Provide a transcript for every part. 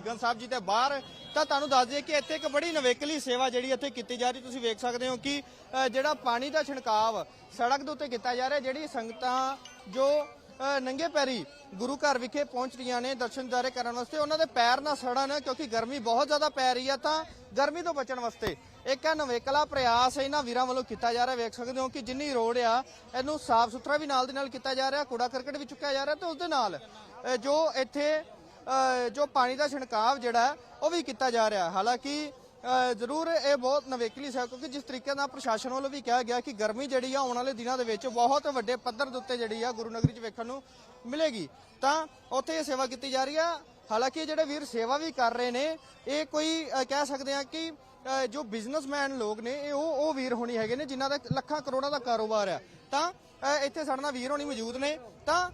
ਸਾਹਿਬ ਜੀ ਦੇ ਬਾਹਰ, ਤਾਂ ਤੁਹਾਨੂੰ ਦੱਸ ਦਈਏ ਕਿ ਇੱਥੇ ਇੱਕ ਬੜੀ ਨਵੇਕਲੀ ਸੇਵਾ ਜਿਹੜੀ ਇੱਥੇ ਕੀਤੀ ਜਾ ਰਹੀ, ਤੁਸੀਂ ਵੇਖ ਸਕਦੇ ਹੋ ਕਿ ਜਿਹੜਾ ਪਾਣੀ ਦਾ ਛਿੜਕਾਵ ਸੜਕ ਦੇ ਉੱਤੇ ਕੀਤਾ ਜਾ ਰਿਹਾ, ਜਿਹੜੀ ਸੰਗਤਾਂ ਜੋ ਨੰਗੇ ਪੈਰੀ ਗੁਰੂ ਘਰ ਵਿਖੇ ਪਹੁੰਚ ਰਹੀਆਂ ਨੇ, ਦਰਸ਼ਨ ਦਾਰੇ ਕਰਨ ਵਾਸਤੇ, ਉਹਨਾਂ ਦੇ ਪੈਰ ਨਾ ਸੜਨ, ਕਿਉਂਕਿ ਗਰਮੀ ਬਹੁਤ ਜ਼ਿਆਦਾ ਪੈ ਰਹੀ ਆ, ਤਾਂ ਗਰਮੀ ਤੋਂ ਬਚਣ ਵਾਸਤੇ ਇੱਕ ਇਹ ਨਵੇਕਲਾ ਪ੍ਰਯਾਸ ਇਹਨਾਂ ਵੀਰਾਂ ਵੱਲੋਂ ਕੀਤਾ ਜਾ ਰਿਹਾ, ਵੇਖ ਸਕਦੇ ਹੋ ਕਿ ਜਿੰਨੀ ਰੋਡ ਆ, ਇਹਨੂੰ ਸਾਫ਼ ਸੁਥਰਾ ਵੀ ਨਾਲ ਦੇ ਨਾਲ ਕੀਤਾ ਜਾ ਰਿਹਾ, ਕੂੜਾ ਕਰਕਟ ਵੀ ਚੁੱਕਿਆ ਜਾ ਰਿਹਾ, ਤੇ ਉਸ ਦੇ ਨਾਲ ਜੋ ਇੱਥੇ ਜੋ ਪਾਣੀ ਦਾ ਛਿੜਕਾਵ ਜਿਹੜਾ ਉਹ ਵੀ ਕੀਤਾ ਜਾ ਰਿਹਾ ਹਾਲਾਂਕਿ ਜ਼ਰੂਰ ਇਹ ਬਹੁਤ ਨਵੇਕਲੀ ਹੈ, ਕਿਉਂਕਿ ਜਿਸ ਤਰੀਕੇ ਨਾਲ ਪ੍ਰਸ਼ਾਸਨ ਵੱਲੋਂ ਵੀ ਕਿਹਾ ਗਿਆ ਕਿ ਗਰਮੀ ਜਿਹੜੀ ਆ, ਆਉਣ ਵਾਲੇ ਦਿਨਾਂ ਦੇ ਵਿੱਚ ਬਹੁਤ ਵੱਡੇ ਪੱਧਰ ਦੇ ਉੱਤੇ ਜਿਹੜੀ ਆ, ਗੁਰੂ ਨਗਰੀ 'ਚ ਵੇਖਣ ਨੂੰ ਮਿਲੇਗੀ। ਤਾਂ ਉੱਥੇ ਇਹ ਸੇਵਾ ਕੀਤੀ ਜਾ ਰਹੀ ਆ। ਹਾਲਾਂਕਿ ਜਿਹੜੇ ਵੀਰ ਸੇਵਾ ਵੀ ਕਰ ਰਹੇ ਨੇ, ਇਹ ਕੋਈ ਕਹਿ ਸਕਦੇ ਆ ਕਿ ਜੋ ਬਿਜ਼ਨਸਮੈਨ ਲੋਕ ਨੇ ਇਹ ਉਹ ਉਹ ਵੀਰ ਹੋਣੀ ਹੈਗੇ ਨੇ ਜਿਨ੍ਹਾਂ ਦਾ ਲੱਖਾਂ ਕਰੋੜਾਂ ਦਾ ਕਾਰੋਬਾਰ ਆ। ਤਾਂ ਇੱਥੇ ਸਾਡੇ ਨਾਲ ਵੀਰ ਹੋਣੀ ਮੌਜੂਦ ਨੇ। ਤਾਂ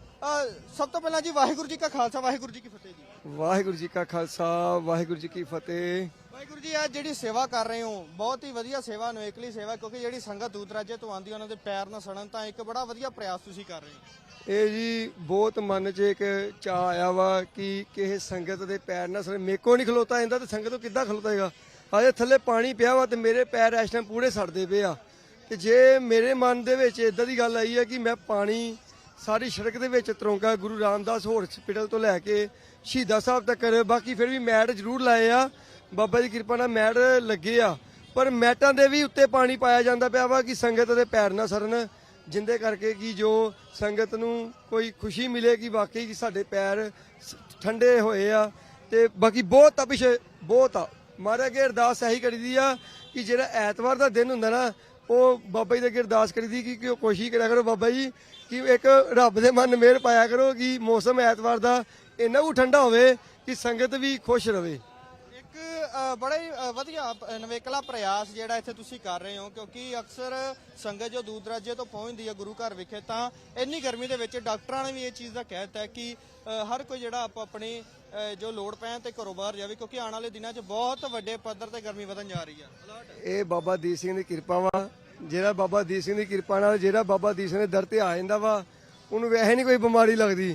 ਸਭ ਤੋਂ ਪਹਿਲਾਂ ਜੀ ਵਾਹਿਗੁਰੂ ਜੀ ਕਾ ਖਾਲਸਾ ਵਾਹਿਗੁਰੂ ਜੀ ਕੀ ਫਤਿਹ ਜੀ। ਵਾਹਿਗੁਰੂ ਜੀ ਕਾ ਖਾਲਸਾ ਵਾਹਿਗੁਰੂ ਜੀ ਕੀ ਫਤਿਹ। ਵਾਹਿਗੁਰੂ ਜੀ ਆ ਜਿਹੜੀ ਸੇਵਾ ਕਰ ਰਹੇ ਹੋ ਬਹੁਤ ਹੀ ਵਧੀਆ ਸੇਵਾ ਨਵੇਕਲੀ ਸੇਵਾ ਕਿਉਂਕਿ ਜਿਹੜੀ ਸੰਗਤ ਦੂਰ ਦਰਾਜੇ ਤੋਂ ਆਉਂਦੀ ਉਹਨਾਂ ਦੇ ਪੈਰ ਨਾ ਸੜਨ ਤਾਂ ਇੱਕ ਬੜਾ ਵਧੀਆ ਪ੍ਰਯਾਸ ਤੁਸੀਂ ਕਰ ਰਹੇ ਹੋ। ਇਹ ਜੀ ਬਹੁਤ ਮਨ 'ਚ ਇੱਕ ਚਾਹ ਆਇਆ ਵਾ ਕਿ ਕਿਸੇ ਸੰਗਤ ਦੇ ਪੈਰ ਨਾ ਸੜੇ ਮੇਕੋ ਨਹੀਂ ਖਲੋਤਾ ਜਾਂਦਾ ਤੇ ਸੰਗਤ ਤੋਂ ਕਿੱਦਾਂ ਖਲੋਤਾਏਗਾ ਹਜੇ ਥੱਲੇ ਪਾਣੀ ਪਿਆ ਵਾ ਤੇ ਮੇਰੇ ਪੈਰ ਇਸ ਟਾਈਮ ਪੂਰੇ ਸੜਦੇ ਪਏ ਆ। ਤੇ ਜੇ ਮੇਰੇ ਮਨ ਦੇ ਵਿੱਚ ਇਦਾਂ ਦੀ ਗੱਲ ਆਈ ਹੈ ਕਿ ਮੈਂ ਪਾਣੀ ਸਾਰੀ ਸੜਕ ਦੇ ਵਿੱਚ ਤਰੋਂਗਾ ਗੁਰੂ ਰਾਮਦਾਸ ਹਸਪੀਟਲ ਤੋਂ ਲੈ ਕੇ ਸ਼ਹੀਦਾਂ ਸਾਹਿਬ ਤੱਕ ਬਾਕੀ ਫਿਰ ਵੀ ਮੈਟ ਜ਼ਰੂਰ ਲਾਏ ਆ। ਬਾਬਾ ਦੀ ਕਿਰਪਾ ਨਾਲ ਮੈਟ ਲੱਗੇ ਆ। ਪਰ ਮੈਟਾਂ ਦੇ ਵੀ ਉੱਤੇ ਪਾਣੀ ਪਾਇਆ ਜਾਂਦਾ ਪਿਆ ਵਾ ਕਿ ਸੰਗਤ ਦੇ ਪੈਰ ਨਾ ਸਰਨ ਜਿੰਦੇ ਕਰਕੇ ਕਿ ਜੋ ਸੰਗਤ ਨੂੰ ਕੋਈ ਖੁਸ਼ੀ ਮਿਲੇ ਕਿ ਵਾਕਈ ਕਿ ਸਾਡੇ ਪੈਰ ਸ- ਠੰਡੇ ਹੋਏ ਆ। ਤੇ ਬਾਕੀ ਬਹੁਤ ਤਪਿਸ਼ ਬਹੁਤ ਆ। ਮਹਾਰਾਜ ਅੱਗੇ ਅਰਦਾਸ ਇਹੀ ਕਰੀਦੀ ਆ ਕਿ ਜਿਹੜਾ ਐਤਵਾਰ ਦਾ ਦਿਨ ਹੁੰਦਾ ਨਾ, ਉਹ ਬਾਬਾ ਜੀ ਦੇ ਅੱਗੇ ਅਰਦਾਸ ਕਰੀਦੀ ਕਿ ਕਿ ਉਹ ਕੋਸ਼ਿਸ਼ ਕਰਿਆ ਕਰੋ ਬਾਬਾ ਜੀ, ਕਿ ਇੱਕ ਰੱਬ ਦੇ ਮਨ ਮਿਹਰ ਪਾਇਆ ਕਰੋ ਕਿ ਮੌਸਮ ਐਤਵਾਰ ਦਾ ਇੰਨਾ ਕੁ ਠੰਡਾ ਹੋਵੇ ਕਿ ਸੰਗਤ ਵੀ ਖੁਸ਼ ਰਵੇ। ਇੱਕ ਬੜਾ ਹੀ ਵਧੀਆ ਪ- ਨਵੇਕਲਾ ਪ੍ਰਯਾਸ ਜਿਹੜਾ ਇੱਥੇ ਤੁਸੀਂ ਕਰ ਰਹੇ ਹੋ, ਕਿਉਂਕਿ ਅਕਸਰ ਸੰਗਤ ਜੋ ਦੂਰ ਦਰਾਜੇ ਤੋਂ ਪਹੁੰਚਦੀ ਹੈ ਗੁਰੂ ਘਰ ਵਿਖੇ, ਤਾਂ ਇੰਨੀ ਗਰਮੀ ਦੇ ਵਿੱਚ ਡਾਕਟਰਾਂ ਨੇ ਵੀ ਇਹ ਚੀਜ਼ ਦਾ ਕਹਿ ਦਿੱਤਾ ਕਿ ਹਰ ਕੋਈ ਜਿਹੜਾ ਆਪ ਆਪਣੀ ਜੋ ਲੋੜ ਪੈਣ ਤੇ ਘਰੋਂ ਬਾਹਰ ਜਾਵੇ, ਕਿਉਂਕਿ ਆਉਣ ਵਾਲੇ ਦਿਨਾਂ 'ਚ ਬਹੁਤ ਵੱਡੇ ਪੱਧਰ ਤੇ ਗਰਮੀ ਵਧਣ ਜਾ ਰਹੀ ਹੈ। ਇਹ ਬਾਬਾ ਦੀਪ ਸਿੰਘ ਦੀ ਕਿਰਪਾ ਵਾ। ਜਿਹੜਾ ਬਾਬਾ ਦੀਪ ਸਿੰਘ ਦੀ ਕਿਰਪਾ ਨਾਲ, ਜਿਹੜਾ ਬਾਬਾ ਦੀਪ ਸਿੰਘ ਦੇ ਦਰ ਤੇ ਆ ਜਾਂਦਾ ਵਾ, ਉਹਨੂੰ ਵੈਸੇ ਨਹੀਂ ਕੋਈ ਬਿਮਾਰੀ ਲੱਗਦੀ,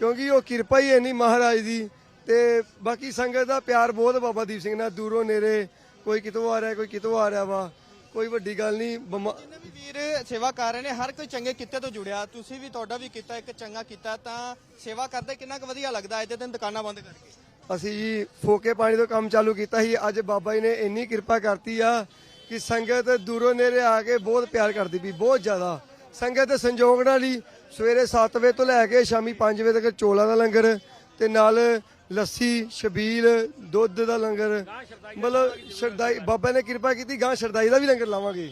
ਕਿਉਂਕਿ ਉਹ ਕਿਰਪਾ ਹੀ ਇੰਨੀ ਮਹਾਰਾਜ ਦੀ। ਤੇ ਬਾਕੀ ਸੰਗਤ ਦਾ ਪਿਆਰ ਬਹੁਤ ਬਾਬਾ ਦੀਪ ਸਿੰਘ ਨਾਲ ਦੂਰੋਂ ਨੇੜੇ ਕੋਈ ਕਿਤੋਂ ਆ ਰਿਹਾ ਕੋਈ ਕਿਤੋਂ ਆ ਰਿਹਾ ਵਾ ਕੋਈ ਵੱਡੀ ਗੱਲ ਨਹੀਂ ਬਿਮਾ- ਜਿੰਨੇ ਵੀ ਵੀਰ ਸੇਵਾ ਕਰ ਰਹੇ ਨੇ ਹਰ ਕੋਈ ਚੰਗੇ ਕਿੱਤੇ ਤੋਂ ਜੁੜਿਆ ਤੁਸੀਂ ਵੀ ਤੁਹਾਡਾ ਵੀ ਕੀਤਾ ਇੱਕ ਚੰਗਾ ਕੀਤਾ ਤਾਂ ਸੇਵਾ ਕਰਦੇ ਕਿੰਨਾ ਕੁ ਵਧੀਆ ਲੱਗਦਾ ਅੱਜ ਦੇ ਦਿਨ ਦੁਕਾਨਾਂ ਬੰਦ ਕਰਕੇ? ਅਸੀਂ ਜੀ ਫੋਕੇ ਪਾਣੀ ਤੋਂ ਕੰਮ ਚਾਲੂ ਕੀਤਾ ਸੀ ਅੱਜ ਬਾਬਾ ਜੀ ਨੇ ਇੰਨੀ ਕਿਰਪਾ ਕਰਤੀ ਆ ਕਿ ਸੰਗਤ ਦੂਰੋਂ ਨੇੜੇ ਆ ਕੇ ਬਹੁਤ ਪਿਆਰ ਕਰਦੀ ਵੀ ਬਹੁਤ ਜ਼ਿਆਦਾ। ਸੰਗਤ ਦੇ ਸੰਯੋਗ ਨਾਲ ਹੀ ਸਵੇਰੇ 7 ਵਜੇ ਤੋਂ ਲੈ ਕੇ ਸ਼ਾਮੀ 5 ਵਜੇ ਤੱਕ ਚੋਲਾਂ ਦਾ ਲੰਗਰ ਤੇ ਨਾਲ ਲੱਸੀ, ਛਬੀਲ, ਦੁੱਧ ਦਾ ਲੰਗਰ। ਮਤਲਬ ਸ਼ਰਦਾਈ ਬਾਬਾ ਨੇ ਕਿਰਪਾ ਕੀਤੀ, ਗਾਂ ਸ਼ਰਦਾਈ ਦਾ ਵੀ ਲੰਗਰ ਲਾਵਾਂਗੇ।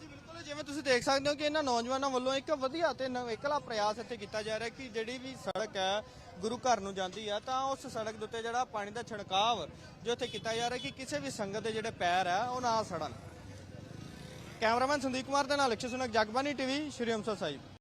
ਬਿਲਕੁਲ ਜਿਵੇਂ ਤੁਸੀਂ ਦੇਖ ਸਕਦੇ ਹੋ ਕਿ ਇਹਨਾਂ ਨੌਜਵਾਨਾਂ ਵੱਲੋਂ ਇੱਕ ਵਧੀਆ ਤੇ ਨਵੇਕਲਾ ਪ੍ਰਯਾਸ ਇੱਥੇ ਕੀਤਾ ਜਾ ਰਿਹਾ ਕਿ ਜਿਹੜੀ ਵੀ ਸੜਕ ਹੈ, ਗੁਰੂ ਘਰ ਨੂੰ ਜਾਂਦੀ ਆ, ਤਾਂ ਉਸ ਸੜਕ ਦੇ ਉੱਤੇ ਜਿਹੜਾ ਪਾਣੀ ਦਾ ਛਿੜਕਾਵ ਜੋ ਇੱਥੇ ਕੀਤਾ ਜਾ ਰਿਹਾ ਕਿ ਕਿਸੇ ਵੀ ਸੰਗਤ ਦੇ ਜਿਹੜੇ ਪੈਰ ਆ, ਉਹ ਨਾ ਸੜਨ। ਕੈਮਰਾਮੈਨ ਸੰਦੀਪ ਕੁਮਾਰ ਦੇ ਨਾਲ ਅਕਸ਼ੇ ਸੁਨਕ ਜਗਬਾਨੀ ਟੀਵੀ, ਸ਼੍ਰੀ ਅੰਮ੍ਰਿਤਸਰ ਸਾਹਿਬ।